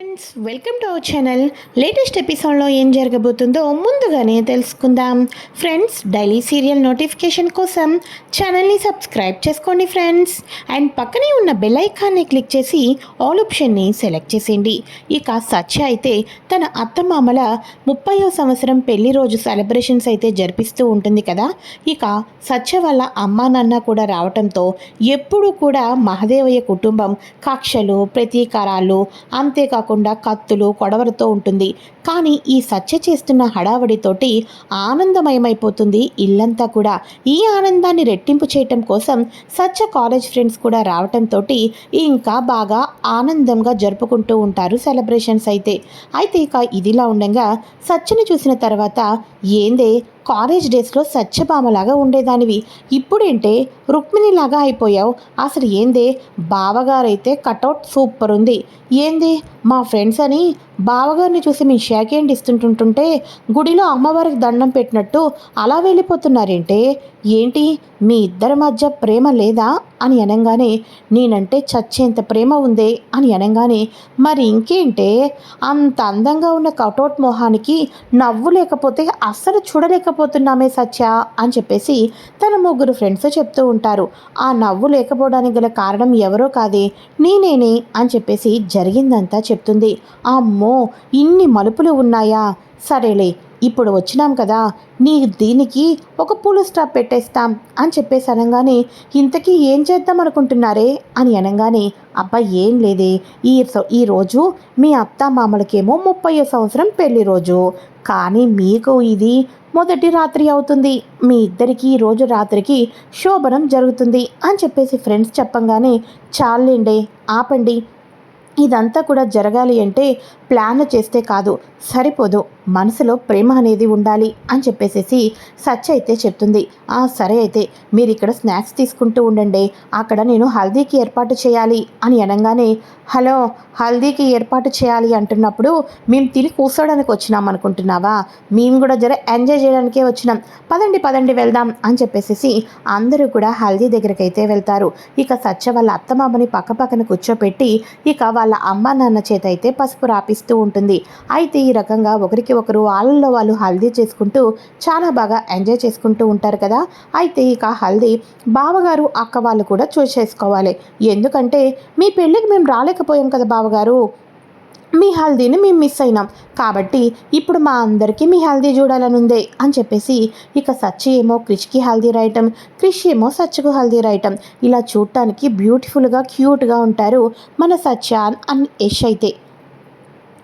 Friends welcome to our channel latest ఎపిసోడ్లో ఏం జరగబోతుందో ముందుగానే తెలుసుకుందాం. ఫ్రెండ్స్ డైలీ సీరియల్ నోటిఫికేషన్ కోసం ఛానల్ని సబ్స్క్రైబ్ చేసుకోండి ఫ్రెండ్స్ అండ్ పక్కనే ఉన్న బెల్ ఐకాన్ని క్లిక్ చేసి ఆల్ ఆప్షన్ని సెలెక్ట్ చేసేయండి. ఇక సత్య అయితే తన అత్తమామల ముప్పయో సంవత్సరం పెళ్ళి రోజు సెలబ్రేషన్స్ అయితే జరిపిస్తూ ఉంటుంది కదా. ఇక సత్య వాళ్ళ అమ్మా నాన్న కూడా రావడంతో ఎప్పుడూ కూడా మహదేవయ్య కుటుంబం కక్షలు ప్రతీకారాలు కాకుండా కత్తులు కొడవలతో ఉంటుంది. కానీ ఈ సత్య చేస్తున్న హడావడితోటి ఆనందమయమైపోతుంది ఇల్లంతా కూడా. ఈ ఆనందాన్ని రెట్టింపు చేయటం కోసం సత్య కాలేజ్ ఫ్రెండ్స్ కూడా రావటంతో ఇంకా బాగా ఆనందంగా జరుపుకుంటూ ఉంటారు సెలబ్రేషన్స్ అయితే. అయితే ఇక ఇదిలా ఉండగా సత్యని చూసిన తర్వాత ఏందే కాలేజ్ డేస్లో సత్యభామలాగా ఉండేదానివి. ఇప్పుడేంటే రుక్మిణిలాగా అయిపోయావు. అసలు ఏందే? బావగారైతే కటౌట్ సూపర్ ఉంది ఏంది? మా ఫ్రెండ్స్ అని బావగారిని చూసి మీ షేక్ ఇస్తుంటుంటుంటే గుడిలో అమ్మవారికి దండం పెట్టినట్టు అలా వెళ్ళిపోతున్నారేంటే? ఏంటి? మీ ఇద్దరి మధ్య ప్రేమ లేదా? అని అనగానే నేనంటే చచ్చేంత ప్రేమ ఉందే? అని అనగానే మరి ఇంకేంటే? అంత అందంగా ఉన్న కటౌట్ మొహానికి నవ్వు లేకపోతే అస్సలు చూడలేకపోతున్నామే సత్య అని చెప్పేసి తన ముగ్గురు ఫ్రెండ్స్ చెప్తూ ఉంటారు. ఆ నవ్వు లేకపోవడానికి గల కారణం ఎవరో కాదే నేనేనే అని చెప్పేసి జరిగిందంతా చెప్తుంది. అమ్మో! ఇన్ని మలుపులు ఉన్నాయా? సరేలే ఇప్పుడు వచ్చినాం కదా నీ దీనికి ఒక పూలు స్టాప్ పెట్టేస్తాం అని చెప్పేసి అనగానే ఇంతకీ ఏం చేద్దాం అనుకుంటున్నారే? అని అనగానే అబ్బా ఏం లేదే ఈ ఈరోజు ఈ రోజు మీ అత్త మామలకేమో ముప్పై సంవత్సరం పెళ్ళి రోజు కానీ మీకు ఇది మొదటి రాత్రి అవుతుంది మీ ఇద్దరికి ఈరోజు రోజు రాత్రికి శోభనం జరుగుతుంది అని చెప్పేసి ఫ్రెండ్స్ చెప్పంగానే చాలండి ఆపండి ఇదంతా కూడా జరగాలి అంటే ప్లాన్ చేస్తే కాదు సరిపోదు. మనసులో ప్రేమ అనేది ఉండాలి అని చెప్పేసేసి సచ్ అయితే చెప్తుంది. ఆ సరే అయితే మీరు ఇక్కడ స్నాక్స్ తీసుకుంటూ ఉండండి. అక్కడ నేను హల్దీకి ఏర్పాటు చేయాలి అని అనగానే హలో హల్దీకి ఏర్పాటు చేయాలి అంటున్నప్పుడు మేము తిని కూర్చోడానికి వచ్చినాం అనుకుంటున్నావా? మేము కూడా జర ఎంజాయ్ చేయడానికే వచ్చినాం. పదండి పదండి వెళ్దాం అని చెప్పేసేసి అందరూ కూడా హల్దీ దగ్గరికి అయితే వెళ్తారు. ఇక సచ్చ వాళ్ళ అత్తమామని పక్క పక్కన కూర్చోపెట్టి ఇక వాళ్ళ అమ్మ నాన్న చేత అయితే పసుపు కనిపిస్తూ ఉంటుంది. అయితే ఈ రకంగా ఒకరికి ఒకరు వాళ్ళల్లో వాళ్ళు హల్దీ చేసుకుంటూ చాలా బాగా ఎంజాయ్ చేసుకుంటూ ఉంటారు కదా. అయితే ఇక హల్దీ బావగారు అక్క వాళ్ళు కూడా చూస్ చేసుకోవాలి. ఎందుకంటే మీ పెళ్ళికి మేము రాలేకపోయాం కదా బావగారు. మీ హల్దీని మేము మిస్ అయినాం. కాబట్టి ఇప్పుడు మా అందరికీ మీ హల్దీ చూడాలనుందే అని చెప్పేసి ఇక సచ్చి ఏమో క్రిష్కి హల్దీ రాయటం క్రిష్ ఏమో సచ్చుకు హల్దీ రాయటం ఇలా చూడటానికి బ్యూటిఫుల్గా క్యూట్గా ఉంటారు మన సత్య అండ్ యష్ అయితే.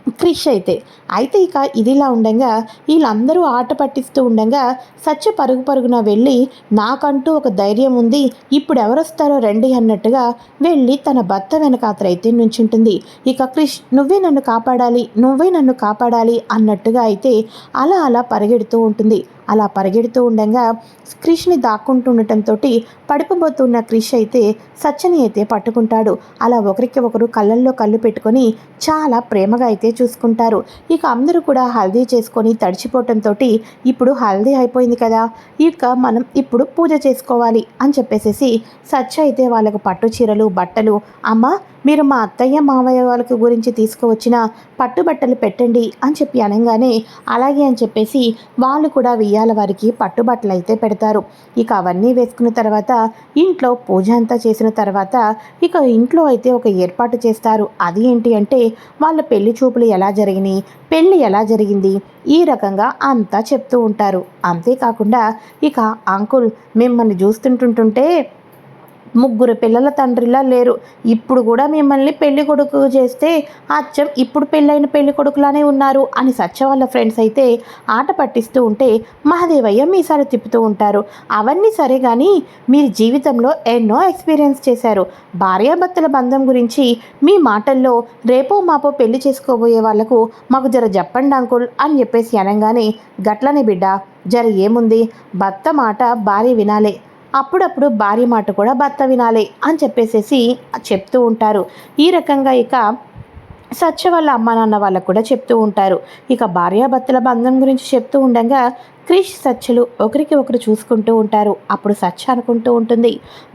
క్రిష్ అయితే. అయితే ఇక ఇదిలా ఉండగా వీళ్ళందరూ ఆట పట్టిస్తూ ఉండగా సత్య పరుగు పరుగున వెళ్ళి నాకంటూ ఒక ధైర్యం ఉంది ఇప్పుడు ఎవరొస్తారో రండి అన్నట్టుగా వెళ్ళి తన భర్త వెనకాతలైతే నుంచుంటుంది. ఇక క్రిష్ నువ్వే నన్ను కాపాడాలి నువ్వే నన్ను కాపాడాలి అన్నట్టుగా అయితే అలా అలా పరిగెడుతూ ఉంటుంది. అలా పరిగెడుతూ ఉండగా క్రిష్ని దాక్కుంటూ ఉండటంతో పడిపోబోతున్న క్రిష్ అయితే సచ్చని అయితే పట్టుకుంటాడు. అలా ఒకరికి ఒకరు కళ్ళల్లో కళ్ళు పెట్టుకొని చాలా ప్రేమగా అయితే చూసుకుంటారు. ఇక అందరూ కూడా హల్దీ చేసుకొని తడిచిపోవటంతో ఇప్పుడు హల్దీ అయిపోయింది కదా ఇక మనం ఇప్పుడు పూజ చేసుకోవాలి అని చెప్పేసేసి సచ్చ అయితే వాళ్ళకు పట్టు చీరలు బట్టలు అమ్మ మీరు మా అత్తయ్య మావయ్య వాళ్ళకి గురించి తీసుకువచ్చిన పట్టుబట్టలు పెట్టండి అని చెప్పి అనగానే అలాగే అని చెప్పేసి వాళ్ళు కూడా వెయ్యాల వారికి పట్టుబట్టలు అయితే పెడతారు. ఇక అవన్నీ వేసుకున్న తర్వాత ఇంట్లో పూజ అంతా చేసిన తర్వాత ఇక ఇంట్లో అయితే ఒక ఏర్పాటు చేస్తారు. అది ఏంటి అంటే వాళ్ళ పెళ్ళి చూపులు ఎలా జరిగినాయి పెళ్ళి ఎలా జరిగింది ఈ రకంగా అంతా చెప్తూ ఉంటారు. అంతేకాకుండా ఇక అంకుల్ మిమ్మల్ని చూస్తుంటుంటుంటే ముగ్గురు పిల్లల తండ్రిలా లేరు. ఇప్పుడు కూడా మిమ్మల్ని పెళ్ళి కొడుకు చేస్తే అచ్చం ఇప్పుడు పెళ్ళైన పెళ్ళి కొడుకులానే ఉన్నారు అని సత్య వాళ్ళ ఫ్రెండ్స్ అయితే ఆట పట్టిస్తూ ఉంటే మహాదేవయ్య మీసారి తిప్పుతూ ఉంటారు. అవన్నీ సరే కానీ మీరు జీవితంలో ఎన్నో ఎక్స్పీరియన్స్ చేశారు. భార్యాభర్తల బంధం గురించి మీ మాటల్లో రేపో మాపో పెళ్ళి చేసుకోబోయే వాళ్ళకు మాకు జర చెప్పండి అంకుల్ అని చెప్పేసి అనగానే గట్లనే బిడ్డ జర ఏముంది? భర్త మాట భార్య వినాలే. అప్పుడప్పుడు భార్య మాట కూడా భర్త వినాలి అని చెప్పేసేసి చెప్తూ ఉంటారు. ఈ రకంగా ఇక సత్య వాళ్ళ అమ్మ నాన్న వాళ్ళకు కూడా చెప్తూ ఉంటారు. ఇక భార్యాభర్తల బంధం గురించి చెప్తూ ఉండగా క్రిష్ సత్యలు ఒకరికి ఒకరు చూసుకుంటూ ఉంటారు. అప్పుడు సత్య అనుకుంటూ ఉంటుంది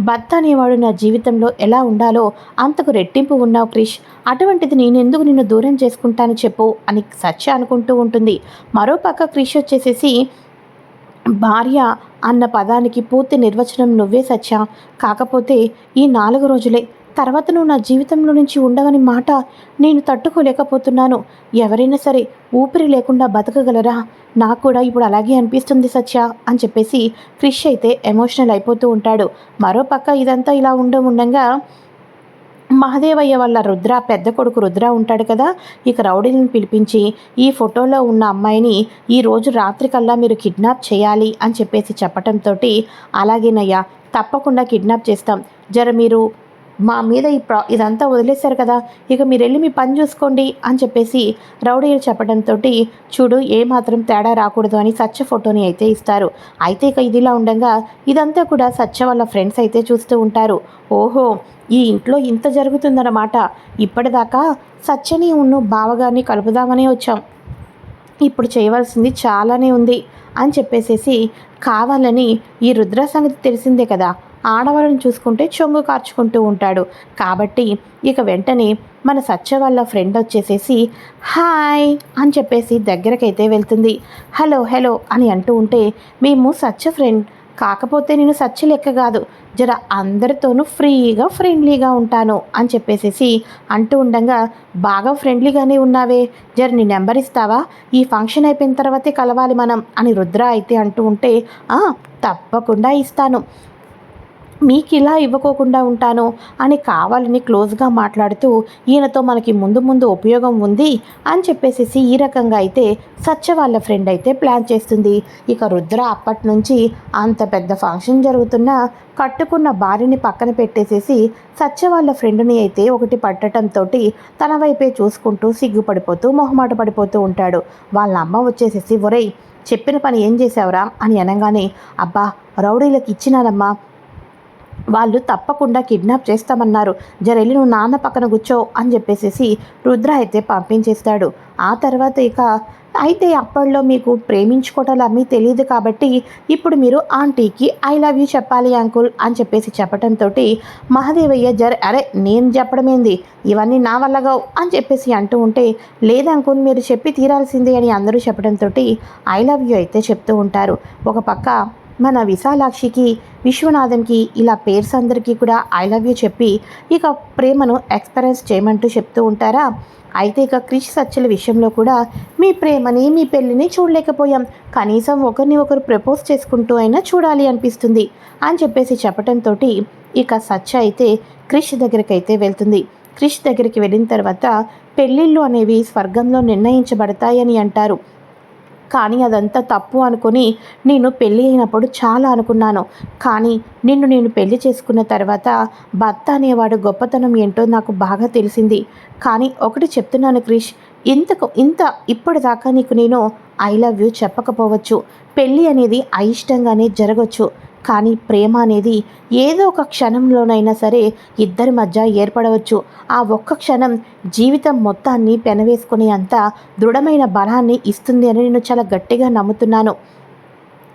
భర్త అనేవాడు నా జీవితంలో ఎలా ఉండాలో అంతకు రెట్టింపు ఉన్నావు క్రిష్. అటువంటిది నేను ఎందుకు నిన్ను దూరం చేసుకుంటాను చెప్పు అని సత్య అనుకుంటూ ఉంటుంది. మరోపక్క క్రిష్ వచ్చేసేసి భార్య అన్న పదానికి పూర్తి నిర్వచనం నువ్వే సత్య. కాకపోతే ఈ నాలుగు రోజులే. తర్వాత నువ్వు నా జీవితంలో నుంచి ఉండవని మాట నేను తట్టుకోలేకపోతున్నాను. ఎవరైనా సరే ఊపిరి లేకుండా బతకగలరా? నాకు కూడా ఇప్పుడు అలాగే అనిపిస్తుంది సత్య అని చెప్పేసి క్రిష్ అయితే ఎమోషనల్ అయిపోతూ ఉంటాడు. మరోపక్క ఇదంతా ఇలా ఉండ ఉండగా మహదేవయ్య వాళ్ళ రుద్ర పెద్ద కొడుకు రుద్ర ఉంటాడు కదా. ఇక రౌడీలను పిలిపించి ఈ ఫోటోలో ఉన్న అమ్మాయిని ఈ రోజు రాత్రికల్లా మీరు కిడ్నాప్ చేయాలి అని చెప్పేసి చెప్పటంతో అలాగేనయ్యా తప్పకుండా కిడ్నాప్ చేస్తాం. జర మీరు మా మీద ఈ ప్రా ఇదంతా వదిలేశారు కదా ఇక మీరు వెళ్ళి మీ పని చూసుకోండి అని చెప్పేసి రౌడీలు చెప్పడంతో చూడు ఏమాత్రం తేడా రాకూడదు అని సత్య ఫోటోని అయితే ఇస్తారు. అయితే ఇక ఇదిలా ఉండగా ఇదంతా కూడా సత్య వాళ్ళ ఫ్రెండ్స్ అయితే చూస్తూ ఉంటారు. ఓహో ఈ ఇంట్లో ఇంత జరుగుతుందన్నమాట. ఇప్పటిదాకా సత్యని ఉన్ను బావగారిని కలుపుదామనే వచ్చాం. ఇప్పుడు చేయవలసింది చాలానే ఉంది అని చెప్పేసేసి కావాలని ఈ రుద్ర సంగతి తెలిసిందే కదా ఆడవాళ్ళని చూసుకుంటే చొంగు కార్చుకుంటూ ఉంటాడు. కాబట్టి ఇక వెంటనే మన సత్య వాళ్ళ ఫ్రెండ్ వచ్చేసేసి హాయ్ అని చెప్పేసి దగ్గరకైతే వెళ్తుంది. హలో హలో అని అంటూ ఉంటే మేము సత్య ఫ్రెండ్. కాకపోతే నేను సచ్చి లెక్క కాదు. జర అందరితోనూ ఫ్రీగా ఫ్రెండ్లీగా ఉంటాను అని చెప్పేసేసి అంటూ ఉండగా బాగా ఫ్రెండ్లీగానే ఉన్నావే. జర నీ నెంబర్ ఇస్తావా? ఈ ఫంక్షన్ అయిపోయిన తర్వాతే కలవాలి మనం అని రుద్ర అయితే అంటూ ఉంటే తప్పకుండా ఇస్తాను. మీకు ఇలా ఇవ్వకోకుండా ఉంటాను అని కావాలని క్లోజ్గా మాట్లాడుతూ ఈయనతో మనకి ముందు ముందు ఉపయోగం ఉంది అని చెప్పేసి ఈ రకంగా అయితే సత్య వాళ్ళ ఫ్రెండ్ అయితే ప్లాన్ చేస్తుంది. ఇక రుద్ర అప్పటి నుంచి అంత పెద్ద ఫంక్షన్ జరుగుతున్న కట్టుకున్న భార్యని పక్కన పెట్టేసేసి సత్య వాళ్ళ ఫ్రెండ్ని అయితే ఒకటి పట్టడంతో తన వైపే చూసుకుంటూ సిగ్గుపడిపోతూ మొహమాట పడిపోతూ ఉంటాడు. వాళ్ళ అమ్మ వచ్చేసేసి ఒరేయ్ చెప్పిన పని ఏం చేసావురా అని అనగానే అబ్బా రౌడీలకు ఇచ్చినానమ్మా. వాళ్ళు తప్పకుండా కిడ్నాప్ చేస్తామన్నారు. జరెళ్ళి నువ్వు నాన్న పక్కన కూర్చో అని చెప్పేసేసి రుద్ర అయితే పంపించేస్తాడు. ఆ తర్వాత ఇక అయితే అప్పట్లో మీకు ప్రేమించుకోవటాలు అమ్మీ తెలియదు కాబట్టి ఇప్పుడు మీరు ఆంటీకి ఐ లవ్ యూ చెప్పాలి అంకుల్ అని చెప్పేసి చెప్పడంతో మహాదేవయ్య జర అరే నేను చెప్పడమేంది? ఇవన్నీ నా వల్లగావు అని చెప్పేసి అంటూ ఉంటే లేదు అంకుల్ మీరు చెప్పి తీరాల్సిందే అని అందరూ చెప్పడంతో ఐ లవ్ యూ అయితే చెప్తూ ఉంటారు. ఒక పక్క మన విశాలాక్షికి విశ్వనాథన్కి ఇలా పేర్స్ అందరికీ కూడా ఐ లవ్ యూ చెప్పి ఇక ప్రేమను ఎక్స్పీరియన్స్ చేయమంటూ చెప్తూ ఉంటారా? అయితే ఇక క్రిష్ సచ్చల విషయంలో కూడా మీ ప్రేమని మీ పెళ్ళిని చూడలేకపోయాం. కనీసం ఒకరిని ఒకరు ప్రపోజ్ చేసుకుంటూ అయినా చూడాలి అనిపిస్తుంది అని చెప్పేసి చెప్పడంతో ఇక సచ్చ అయితే క్రిష్ దగ్గరికి అయితే వెళ్తుంది. క్రిష్ దగ్గరికి వెళ్ళిన తర్వాత పెళ్ళిళ్ళు అనేవి స్వర్గంలో నిర్ణయించబడతాయని అంటారు. కానీ అదంతా తప్పు అనుకుని నేను పెళ్ళి అయినప్పుడు చాలా అనుకున్నాను. కానీ నిన్ను నేను పెళ్ళి చేసుకున్న తర్వాత భర్త అనేవాడు గొప్పతనం ఏంటో నాకు బాగా తెలిసింది. కానీ ఒకటి చెప్తున్నాను క్రిష్ ఇంతకు ఇంత ఇప్పటిదాకా నీకు నేను ఐ లవ్ యూ చెప్పకపోవచ్చు. పెళ్ళి అనేది అయిష్టంగానే జరగచ్చు. కానీ ప్రేమ అనేది ఏదో ఒక క్షణంలోనైనా సరే ఇద్దరి మధ్య ఏర్పడవచ్చు. ఆ ఒక్క క్షణం జీవితం మొత్తాన్ని పెనవేసుకునే అంత దృఢమైన బలాన్ని ఇస్తుంది అని నేను చాలా గట్టిగా నమ్ముతున్నాను.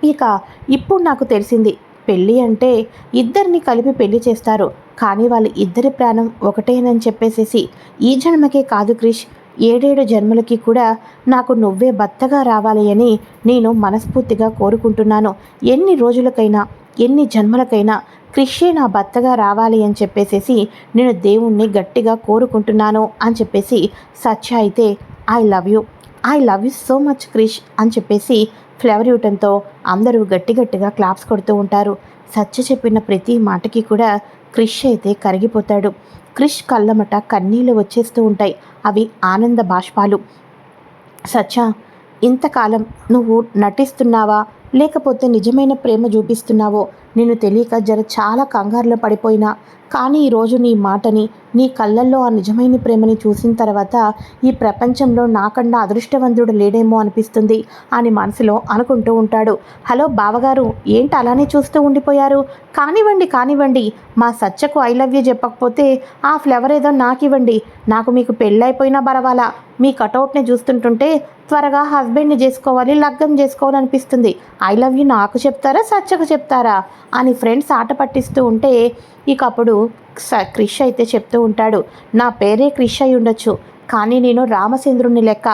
ఇక ఇప్పుడు నాకు తెలిసింది పెళ్ళి అంటే ఇద్దరిని కలిపి పెళ్ళి చేస్తారు. కానీ వాళ్ళ ఇద్దరి ప్రాణం ఒకటేనని చెప్పేసేసి ఈ జన్మకే కాదు క్రిష్. ఏడేడు జన్మలకి కూడా నాకు నువ్వే భర్తగా రావాలి అని నేను మనస్ఫూర్తిగా కోరుకుంటున్నాను. ఎన్ని రోజులకైనా ఎన్ని జన్మలకైనా క్రిషే నా భర్తగా రావాలి అని చెప్పేసేసి నేను దేవుణ్ణి గట్టిగా కోరుకుంటున్నాను అని చెప్పేసి సత్య అయితే I love you I love you so much Krish అని చెప్పేసి ఫ్లవర్ ఇవ్వటంతో అందరూ గట్టి గట్టిగా క్లాప్స్ కొడుతూ ఉంటారు. సత్య చెప్పిన ప్రతి మాటకి కూడా క్రిష్ అయితే కరిగిపోతాడు. క్రిష్ కళ్ళమట కన్నీళ్ళు వచ్చేస్తూ ఉంటాయి. అవి ఆనంద బాష్పాలు. సత్య ఇంతకాలం నువ్వు నటిస్తున్నావా? లేకపోతే నిజమైన ప్రేమ చూపిస్తున్నావో? నేను తెలియక జర చాలా కంగారులో పడిపోయినా. కానీ ఈరోజు నీ మాటని నీ కళ్ళల్లో ఆ నిజమైన ప్రేమని చూసిన తర్వాత ఈ ప్రపంచంలో నాకన్నా అదృష్టవంతుడు లేడేమో అనిపిస్తుంది అని మనసులో అనుకుంటూ ఉంటాడు. హలో బావగారు ఏంటి అలానే చూస్తూ ఉండిపోయారు? కానివ్వండి కానివ్వండి. మా సచ్చకు ఐ లవ్ యూ చెప్పకపోతే ఆ ఫ్లవర్ ఏదో నాకు ఇవ్వండి నాకు మీకు పెళ్ళైపోయినా పర్వాలా? మీ కటౌట్ని చూస్తుంటుంటే త్వరగా హస్బెండ్ని చేసుకోవాలి లగ్గం చేసుకోవాలనిపిస్తుంది. ఐ లవ్ యూ నాకు చెప్తారా సచ్చకు చెప్తారా? అని ఫ్రెండ్స్ ఆట పట్టిస్తూ ఉంటే ఇక అప్పుడు స క్రిష్ అయితే చెప్తూ ఉంటాడు నా పేరే క్రిష్ అయి ఉండొచ్చు కానీ నేను రామచంద్రుని లెక్క.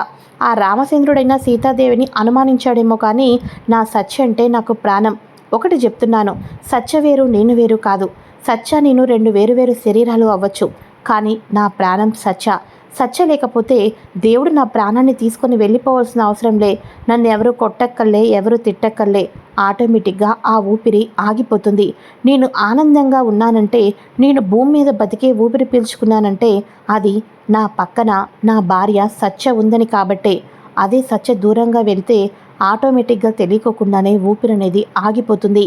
ఆ రామచంద్రుడైన సీతాదేవిని అనుమానించాడేమో కానీ నా సత్య అంటే నాకు ప్రాణం. ఒకటి చెప్తున్నాను సత్య వేరు నేను వేరు కాదు. సత్య నేను రెండు వేరు వేరు శరీరాలు అవ్వచ్చు కానీ నా ప్రాణం సత్య. సత్య లేకపోతే దేవుడు నా ప్రాణాన్ని తీసుకొని వెళ్ళిపోవాల్సిన అవసరం లే. నన్ను ఎవరు కొట్టక్కర్లే ఎవరు తిట్టక్కర్లే. ఆటోమేటిక్గా ఆ ఊపిరి ఆగిపోతుంది. నేను ఆనందంగా ఉన్నానంటే నేను భూమి మీద బతికే ఊపిరి పీల్చుకున్నానంటే అది నా పక్కన నా భార్య సత్య ఉందని కాబట్టే. అదే సత్య దూరంగా వెళ్తే ఆటోమేటిక్గా తెలియకోకుండానే ఊపిరి అనేది ఆగిపోతుంది.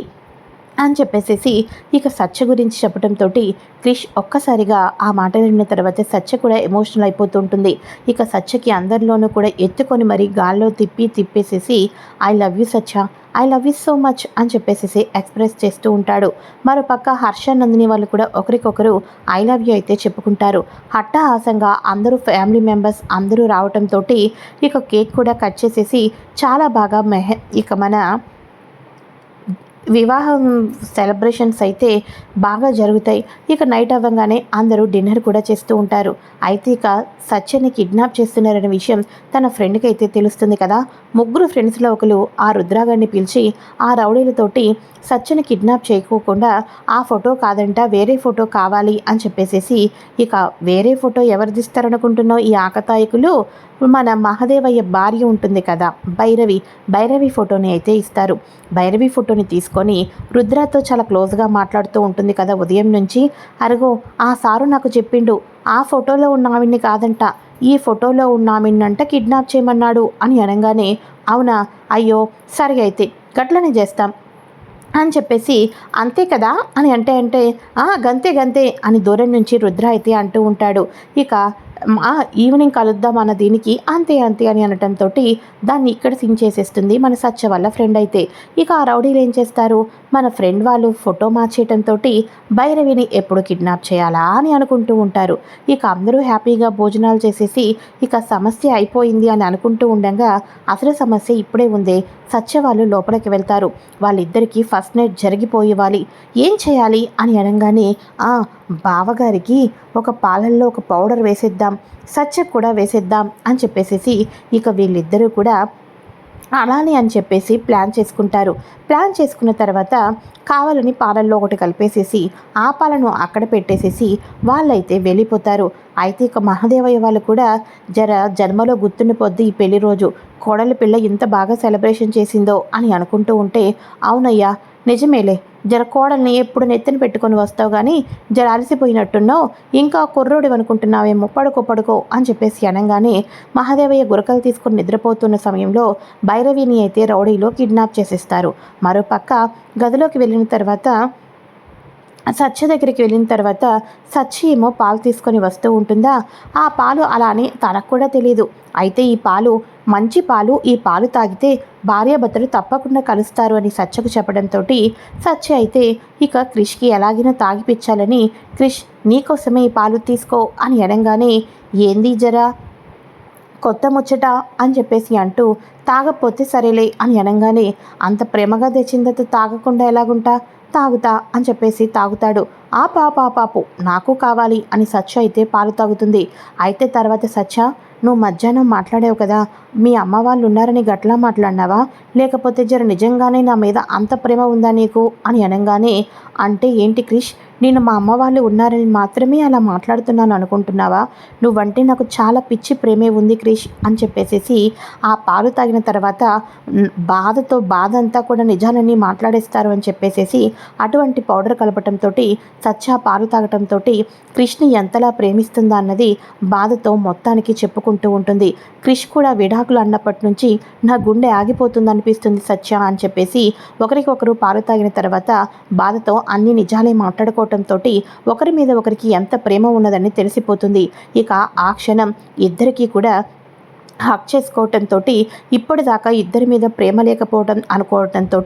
అని చెప్పేసేసి ఇక సత్య గురించి చెప్పడంతో క్రిష్ ఒక్కసారిగా ఆ మాట విన్న తర్వాత సత్య కూడా ఎమోషనల్ అయిపోతుంటుంది. ఇక సత్యకి అందరిలోనూ కూడా ఎత్తుకొని మరి గాల్లో తిప్పి తిప్పేసేసి I love you Satya. I love you so much అని చెప్పేసి ఎక్స్ప్రెస్ చేస్తూ ఉంటాడు. మరోపక్క హర్ష నందిని వాళ్ళు కూడా ఒకరికొకరు ఐ లవ్ యూ అయితే చెప్పుకుంటారు. హట్టహాసంగా అందరూ ఫ్యామిలీ మెంబర్స్ అందరూ రావటంతో ఇక కేక్ కూడా కట్ చేసేసి చాలా బాగా మెహ ఇక మన వివాహం సెలబ్రేషన్స్ అయితే బాగా జరుగుతాయి. ఇక నైట్ అవ్వగానే అందరూ డిన్నర్ కూడా చేస్తూ ఉంటారు. అయితే ఇక సత్యని కిడ్నాప్ చేస్తున్నారనే విషయం తన ఫ్రెండ్కి అయితే తెలుస్తుంది కదా. ముగ్గురు ఫ్రెండ్స్లో ఒకరు ఆ రుద్రాగాన్ని పిలిచి ఆ రౌడీలతోటి సత్యని కిడ్నాప్ చేయకోకుండా ఆ ఫోటో కాదంట వేరే ఫోటో కావాలి అని చెప్పేసేసి ఇక వేరే ఫోటో ఎవరు తీస్తారనుకుంటున్నావు ఈ ఆకతాయకులు? మన మహదేవయ్య భార్య ఉంటుంది కదా భైరవి. భైరవి ఫోటోని అయితే ఇస్తారు. భైరవి ఫోటోని తీసుకొని రుద్రతో చాలా క్లోజ్గా మాట్లాడుతూ ఉంటుంది కదా ఉదయం నుంచి. అరుగో ఆ సారు నాకు చెప్పిండు ఆ ఫోటోలో ఉన్న ఆవిడ్ని కాదంట. ఈ ఫోటోలో ఉన్న ఆవిడ్నంట కిడ్నాప్ చేయమన్నాడు అని అనగానే అవునా? అయ్యో సరే అయితే గట్లనే చేస్తాం అని చెప్పేసి అంతే కదా? అని అంటే అంటే గంతే గంతే అని దూరం నుంచి రుద్ర అయితే అంటూ ఉంటాడు. ఇక ఈవినింగ్ కలుద్దాం అన్న దీనికి అంతే అంతే అని అనటంతో దాన్ని ఇక్కడ సింగ్ చేసేస్తుంది మన సత్య వాళ్ళ ఫ్రెండ్ అయితే. ఇక ఆ రౌడీలు ఏం చేస్తారు? మన ఫ్రెండ్ వాళ్ళు ఫోటో మార్చేయటంతో భైరవిని ఎప్పుడు కిడ్నాప్ చేయాలా అని అనుకుంటూ ఉంటారు. ఇక అందరూ హ్యాపీగా భోజనాలు చేసేసి ఇక సమస్య అయిపోయింది అని అనుకుంటూ ఉండగా అసలు సమస్య ఇప్పుడే ఉంది. సత్య వాళ్ళు లోపలికి వెళ్తారు. వాళ్ళిద్దరికీ ఫస్ట్ నైట్ జరిగిపోయేవాలి. ఏం చేయాలి అని అనగానే బావగారికి ఒక పాలల్లో ఒక పౌడర్ వేసేద్దాం సత్య కూడా వేసేద్దాం అని చెప్పేసేసి ఇక వీళ్ళిద్దరూ కూడా అలానే అని చెప్పేసి ప్లాన్ చేసుకుంటారు. ప్లాన్ చేసుకున్న తర్వాత కావాలని పాలల్లో ఒకటి కలిపేసేసి ఆ పాలను అక్కడ పెట్టేసేసి వాళ్ళైతే వెళ్ళిపోతారు. అయితే ఇక మహాదేవయ్య వాళ్ళు కూడా జర జన్మలో గుర్తుండిపోద్ది ఈ పెళ్ళి రోజు. కోడలి పిల్ల ఇంత బాగా సెలబ్రేషన్ చేసిందో అని అనుకుంటూ ఉంటే అవునయ్యా నిజమేలే జర కోడల్ని ఎప్పుడు నెత్తిన పెట్టుకొని వస్తావు కానీ జర అలసిపోయినట్టున్నావు ఇంకా కుర్రోడు అనుకుంటున్నావేమో పడుకో పడుకో అని చెప్పేసి అనగానే మహాదేవయ్య గురకలు తీసుకుని నిద్రపోతున్న సమయంలో భైరవిని అయితే రౌడీలో కిడ్నాప్ చేసేస్తారు. మరోపక్క గదిలోకి వెళ్ళిన తర్వాత సత్య దగ్గరికి వెళ్ళిన తర్వాత సచ్చి ఏమో పాలు తీసుకొని వస్తూ ఉంటుందా? ఆ పాలు అలానే తనకు కూడా తెలియదు అయితే ఈ పాలు మంచి పాలు ఈ పాలు తాగితే భార్యాభర్తలు తప్పకుండా కలుస్తారు అని సత్యకు చెప్పడంతో సత్య అయితే ఇక క్రిష్కి ఎలాగైనా తాగిపించాలని క్రిష్ నీకోసమే ఈ పాలు తీసుకో అని అనగానే ఏంది జరా? కొత్త ముచ్చట అని చెప్పేసి అంటూ తాగపోతే సరేలే అని అనగానే అంత ప్రేమగా తెచ్చిందతో తాగకుండా ఎలాగుంటా? తాగుతా అని చెప్పేసి తాగుతాడు. ఆ పాప పాపు నాకు కావాలి అని సత్య అయితే పాలు తాగుతుంది. అయితే తర్వాత సత్య నువ్వు మధ్యాహ్నం మాట్లాడావు కదా మీ అమ్మ వాళ్ళు ఉన్నారని గట్లా మాట్లాడినావా? లేకపోతే జర నిజంగానే నా మీద అంత ప్రేమ ఉందా నీకు? అని అనగానే అంటే ఏంటి క్రిష్ నేను మా అమ్మ వాళ్ళు ఉన్నారని మాత్రమే అలా మాట్లాడుతున్నాను అనుకుంటున్నావా? నువ్వంటే నాకు చాలా పిచ్చి ప్రేమే ఉంది క్రిష్ అని చెప్పేసేసి ఆ పాలు తాగిన తర్వాత బాధతో బాధ అంతా కూడా నిజాలన్నీ మాట్లాడేస్తారు అని చెప్పేసేసి అటువంటి పౌడర్ కలపటంతో సచ్చా పాలు తాగటంతో క్రిష్ని ఎంతలా ప్రేమిస్తుందా అన్నది బాధతో మొత్తానికి చెప్పుకుంటూ ఉంటుంది. క్రిష్ కూడా విడాకులు అన్నప్పటి నుంచి నా గుండె ఆగిపోతుంది అనిపిస్తుంది సత్య అని చెప్పేసి ఒకరికొకరు పాలు తాగిన తర్వాత బాధతో అన్ని నిజాలే మాట్లాడుకోవటంతో ఒకరి మీద ఒకరికి ఎంత ప్రేమ ఉన్నదని తెలిసిపోతుంది. ఇక ఆ క్షణం ఇద్దరికీ కూడా హక్ చేసుకోవటంతో ఇప్పటిదాకా ఇద్దరి మీద ప్రేమ లేకపోవడం అనుకోవటంతో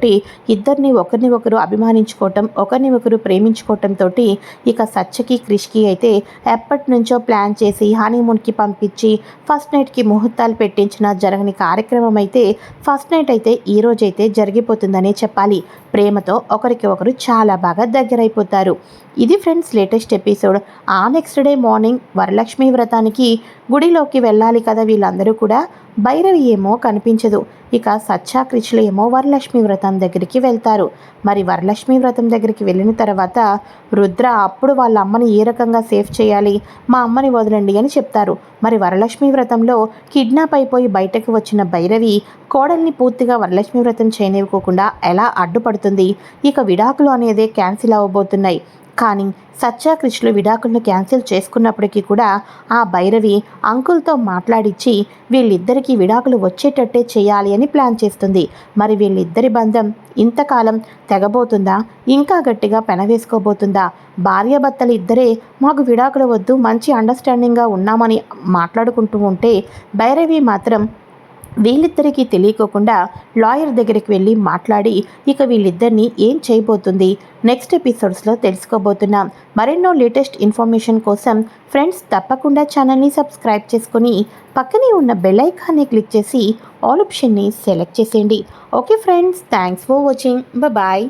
ఇద్దరిని ఒకరిని ఒకరు అభిమానించుకోవటం ఒకరిని ఒకరు ప్రేమించుకోవటంతో ఇక సత్యకి క్రిష్కి అయితే ఎప్పటి నుంచో ప్లాన్ చేసి హనీమూన్కి పంపించి ఫస్ట్ నైట్కి ముహూర్తాలు పెట్టించిన జరగని కార్యక్రమం అయితే ఫస్ట్ నైట్ అయితే ఈ రోజైతే జరిగిపోతుందనే చెప్పాలి. ప్రేమతో ఒకరికి ఒకరు చాలా బాగా దగ్గరైపోతారు. ఇది ఫ్రెండ్స్ లేటెస్ట్ ఎపిసోడ్. ఆ నెక్స్ట్ డే మార్నింగ్ వరలక్ష్మి వ్రతానికి గుడిలోకి వెళ్ళాలి కదా వీళ్ళందరూ కూడా. భైరవి ఏమో కనిపించదు. ఇక సచ్చా ఏమో వరలక్ష్మి వ్రతం దగ్గరికి వెళ్తారు. మరి వరలక్ష్మి వ్రతం దగ్గరికి వెళ్ళిన తర్వాత రుద్ర అప్పుడు వాళ్ళ అమ్మని ఏ రకంగా సేఫ్ చేయాలి? మా అమ్మని వదలండి అని చెప్తారు. మరి వరలక్ష్మి వ్రతంలో కిడ్నాప్ అయిపోయి బయటకు వచ్చిన భైరవి కోడల్ని పూర్తిగా వరలక్ష్మి వ్రతం చేయనివ్వకోకుండా ఎలా అడ్డుపడుతుంది? ఇక విడాకులు అనేదే క్యాన్సిల్ అవ్వబోతున్నాయి. కానీ సత్యాకృష్ణులు విడాకులను క్యాన్సిల్ చేసుకున్నప్పటికీ కూడా ఆ భైరవి అంకుల్తో మాట్లాడిచ్చి వీళ్ళిద్దరికీ విడాకులు వచ్చేటట్టే చేయాలి అని ప్లాన్ చేస్తుంది. మరి వీళ్ళిద్దరి బంధం ఇంతకాలం తెగబోతుందా? ఇంకా గట్టిగా పెనవేసుకోబోతుందా భార్యాభర్తలు ఇద్దరే మాకు విడాకులు వద్దు మంచి అండర్స్టాండింగ్గా ఉన్నామని మాట్లాడుకుంటూ ఉంటే భైరవి మాత్రం వీళ్ళిద్దరికీ తెలియకోకుండా లాయర్ దగ్గరికి వెళ్ళి మాట్లాడి ఇక వీళ్ళిద్దరిని ఏం చేయబోతుంది? నెక్స్ట్ ఎపిసోడ్స్లో తెలుసుకోబోతున్నాం. మరెన్నో లేటెస్ట్ ఇన్ఫర్మేషన్ కోసం ఫ్రెండ్స్ తప్పకుండా ఛానల్ని సబ్స్క్రైబ్ చేసుకొని పక్కనే ఉన్న బెల్ ఐకాన్ని క్లిక్ చేసి ఆల్ ఆప్షన్ని సెలెక్ట్ చేసేయండి. Okay friends thanks for watching. Bye